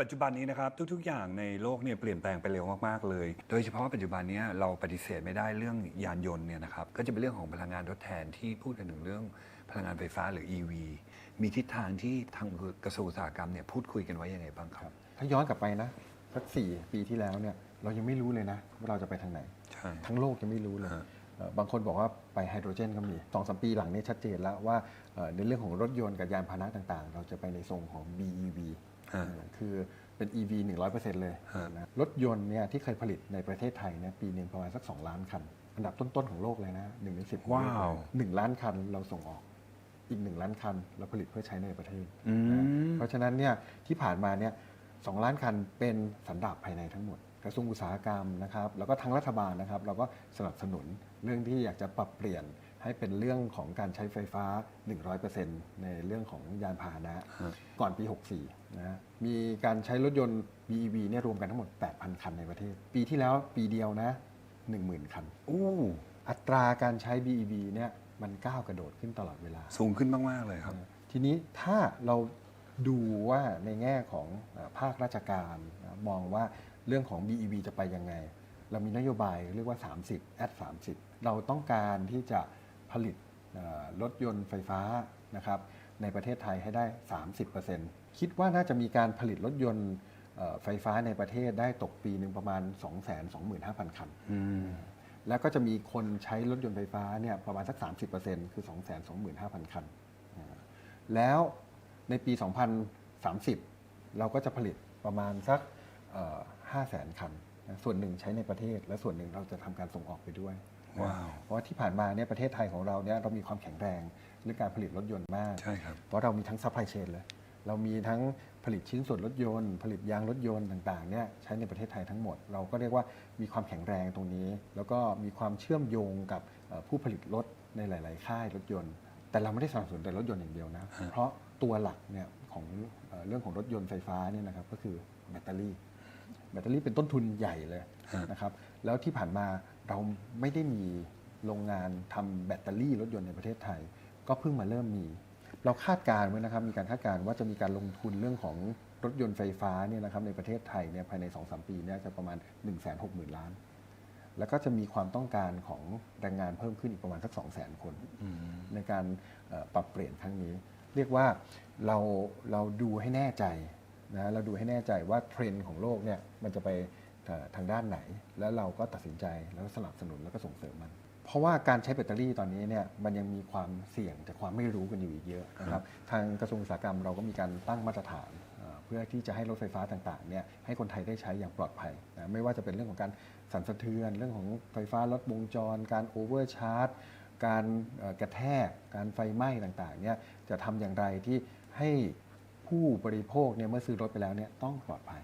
ปัจจุบันนี้นะครับทุกๆ อย่างในโลกเนี่ยเปลี่ยนแปลงไปเร็วมากๆเลย โดยเฉพาะปัจจุบันเนี้เราปฏิเสธไม่ได้เรื่องยานยนต์เนี่ยนะครับก็จะเป็นเรื่องของพลังงานทดแทนที่พูดกันถึงเรื่องพลังงานไฟฟ้าหรือ EV มีทิศทางที่ทางกระทรวงอุตสาหกรรมเนี่ยพูดคุยกันไว้ยังไงบ้างครับ ถ้าย้อนกลับไปนะสักสี่ปีที่แล้วเนี่ยเรายังไม่รู้เลยนะว่าเราจะไปทางไหนใช่ทั้งโลกยังไม่รู้เลยฮะเอ่อบางคนบอกว่าไปไฮโดรเจนก็มีสองสามปีหลังนี้ชัดเจนแล้วว่าเอ่อในเรื่องของรถยนต์กับยานพาหนะต่างๆ เราจะไปในทรงของ BEV ฮะเออ คือเป็น EV 100%เลยฮะนะรถยนต์เนี่ยที่เคยผลิตในประเทศไทยเนี่ยปีหนึ่งประมาณสัก 2 ล้านคัน อันดับต้น ๆ ของโลกเลยนะหนึ่งในสิบว้าวหนึ่งล้านคันเราส่งออกอีกหนึ่งล้านคันเราผลิตเพื่อใช้ในประเทศอืนะมเพราะฉะนั้นเนี่ยที่ผ่านมาเนี่ยสองล้านคันเป็นสันดาปภายในทั้งหมด กระทรวงอุตสาหกรรมนะครับแล้วก็ทางรัฐบาลนะครับ เราก็สนับสนุนเรื่องที่อยากจะปรับเปลี่ยน ให้เป็นเรื่องของการใช้ไฟฟ้า 100%ในเรื่องของยานพาหนะฮะก่อนปี 64 นะมีการใช้รถยนต์ BEV เนี่ยรวมกันทั้งหมด 8,000 คันในประเทศ ปีที่แล้วปีเดียวนะ 10,000 คันอู้อัตราการใช้ BEV เนี่ยมันก้าวกระโดดขึ้นตลอดเวลา สูงขึ้นมาก ๆ เลยครับ ทีนี้ถ้าเราดูว่าในแง่ของเอ่อภาคราชการนะมองว่าเรื่องของ BEV จะไปยังไง เรามีนโยบายเรียกว่า 30แอด30 เราต้องการที่จะ ผลิตเอ่อรถยนต์ไฟฟ้านะครับในประเทศไทยให้ได้ 30%คิดว่าน่าจะมีการผลิตรถยนต์เอ่อไฟฟ้าในประเทศได้ตกปีหนึ่งประมาณ 225,000 คันอืมแล้วก็จะมีคนใช้รถยนต์ไฟฟ้าเนี่ยประมาณสัก 30%คือ 225,000 คันอ่าแล้วในปี 2030 เราก็จะผลิตประมาณสักเอ่อ500,000 คันนะ ส่วนหนึ่งใช้ในประเทศ และส่วนหนึ่งเราจะทำการส่งออกไปด้วยว้าวเพราะว่าที่ผ่านมาเนี่ยประเทศไทยของเราเนี่ยเรามีความแข็งแรงเรื่องการผลิตรถยนต์มากใช่ครับเพราะเรามีทั้งซัพพลายเชนเลยเรามีทั้งผลิตชิ้นส่วนรถยนต์ ผลิตยางรถยนต์ต่างๆเนี่ยใช้ในประเทศไทยทั้งหมด เราก็เรียกว่ามีความแข็งแรงตรงนี้ แล้วก็มีความเชื่อมโยงกับเอ่อผู้ผลิตรถในหลาย ๆ ค่ายรถยนต์ แต่เราไม่ได้สนับสนุนแต่รถยนต์อย่างเดียวนะฮะเพราะตัวหลักเนี่ยของเอ่อเรื่องของรถยนต์ไฟฟ้าเนี่ยนะครับก็คือแบตเตอรี่ แบตเตอรี่เป็นต้นทุนใหญ่เลยฮะนะครับแล้วที่ผ่านมาเราไม่ได้มีโรงงานทำแบตเตอรี่รถยนต์ในประเทศไทย ก็เพิ่งมาเริ่มมี เราคาดการณ์ไว้นะครับมีการคาดการณ์ว่าจะมีการลงทุนเรื่องของรถยนต์ไฟฟ้าเนี่ยนะครับในประเทศไทยเนี่ยภายใน 2-3 ปีเนี่ยจะประมาณ 1 6 0 0 0 0 ล้าน แล้วก็จะมีความต้องการของแรงงานเพิ่มขึ้นอีกประมาณสัก 2 0 0 0 0 0 คนอืมในการเอ่อปรับเปลี่ยนครั้งนี้ เรียกว่าเราเราดูให้แน่ใจ นะเราดูให้แน่ใจว่าเทรนด์ของโลกเนี่ยมันจะไปเอ่อทางด้านไหน แล้วเราก็ตัดสินใจแล้วก็สนับสนุนแล้วก็ส่งเสริมมัน เพราะว่าการใช้แบตเตอรี่ตอนนี้เนี่ยมันยังมีความเสี่ยงจากความไม่รู้กันอยู่อีกเยอะนะครับทางกระทรวงอุตสาหกรรมเราก็มีการตั้งมาตรฐานเอ่อเพื่อที่จะให้รถไฟฟ้าต่างๆเนี่ยให้คนไทยได้ใช้อย่างปลอดภัยนะไม่ว่าจะเป็นเรื่องของการสั่นสะเทือน เรื่องของไฟฟ้าลดวงจร การโอเวอร์ชาร์จ การเอ่อกระแทก การไฟไหม้ต่างๆเนี่ยจะทำอย่างไรที่ให้ ผู้บริโภคเนี่ยเมื่อซื้อรถไปแล้วเนี่ยต้องปลอดภัย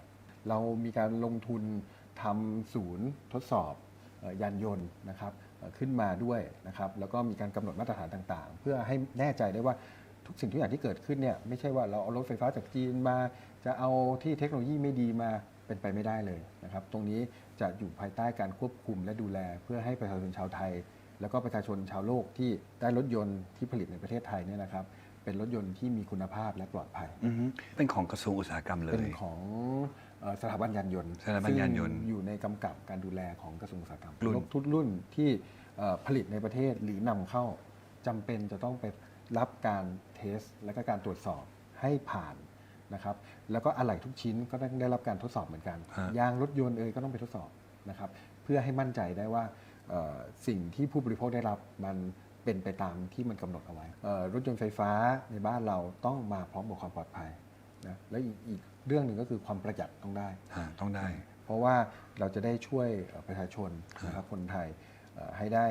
เรามีการลงทุนทำศูนย์ทดสอบยานยนต์นะครับขึ้นมาด้วยนะครับแล้วก็มีการกำหนดมาตรฐานต่างๆ เพื่อให้แน่ใจได้ว่าทุกสิ่งทุกอย่างที่เกิดขึ้นเนี่ยไม่ใช่ว่าเราเอารถไฟฟ้าจากจีนมา จะเอาที่เทคโนโลยีไม่ดีมาเป็นไปไม่ได้เลยนะครับ ตรงนี้จะอยู่ภายใต้การควบคุมและดูแล เพื่อให้ประชาชนชาวไทย แล้วก็ประชาชนชาวโลกที่ได้รถยนต์ที่ผลิตในประเทศไทยเนี่ยนะครับ เป็นรถยนต์ที่มีคุณภาพและปลอดภัย อือฮึเป็นของกระทรวงอุตสาหกรรมเลเป็นย ของเอ่อสถาบันยานยนต์สถาบันยานยนต์ซึ่งอยู่ในกำกับการดูแลของกระทรวงอุตสาหกรรมรุ่น รถทุกรุ่นที่เอ่อผลิตในประเทศหรือนำเข้าจำเป็นจะต้องไปรับการเทส และก็การตรวจสอบให้ผ่านนะครับแล้วก็อะไหล่ทุกชิ้นก็ต้องได้รับการทดสอบเหมือนกันฮะยางรถยนต์เอยก็ต้องไปทดสอบนะครับเพื่อให้มั่นใจได้ว่าเอ่อสิ่งที่ผู้บริโภคได้รับมัน เป็นไปตามที่มันกำหนดเอาไว้เอ่อรถยนต์ไฟฟ้าในบ้านเราต้องมาพร้อมกับความปลอดภัยนะและอีกอีกเรื่องหนึ่งก็คือความประหยัดต้องได้อ่าต้องได้ เพราะว่าเราจะได้ช่วยเอ่อประชาชนนะครับคนไทยเอ่อให้ได้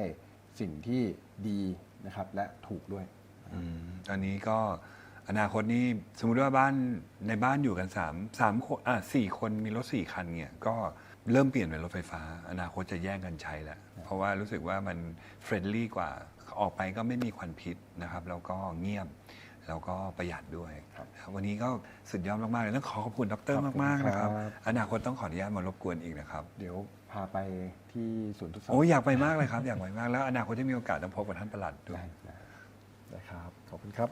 สิ่งที่ดีนะครับและถูกด้วยอืมตอนนี้ก็อนาคตนี้สมมุติว่าบ้านในบ้านอยู่กัน3ามสามคนอะสี่คนมีรถสี่คันเนี่ยก็เริ่มเปลี่ยนเป็นรถไฟฟ้า อนาคตจะแย่งกันใช้แหละเพราะว่ารู้สึกว่ามันเฟรนลี่กว่า ออกไปก็ไม่มีควันพิษนะครับ แล้วก็เงียบ แล้วก็ประหยัดด้วยครับวันนี้ก็สุดยอดมากๆเลยต้องขอขอบคุณดรขอบคุณมากๆนะครับครับ อนาคตต้องขออนุญาตมารบกวนอีกนะครับ เดี๋ยวพาไปที่ศูนย์ทดสอบโอ้ยอยากไปมากเลยครับ อยากไปมากแล้วอนาคตจะมีโอกาสต้องพบกับท่านประหลัดด้วยได้ได้ได้ครับขอบคุณครับ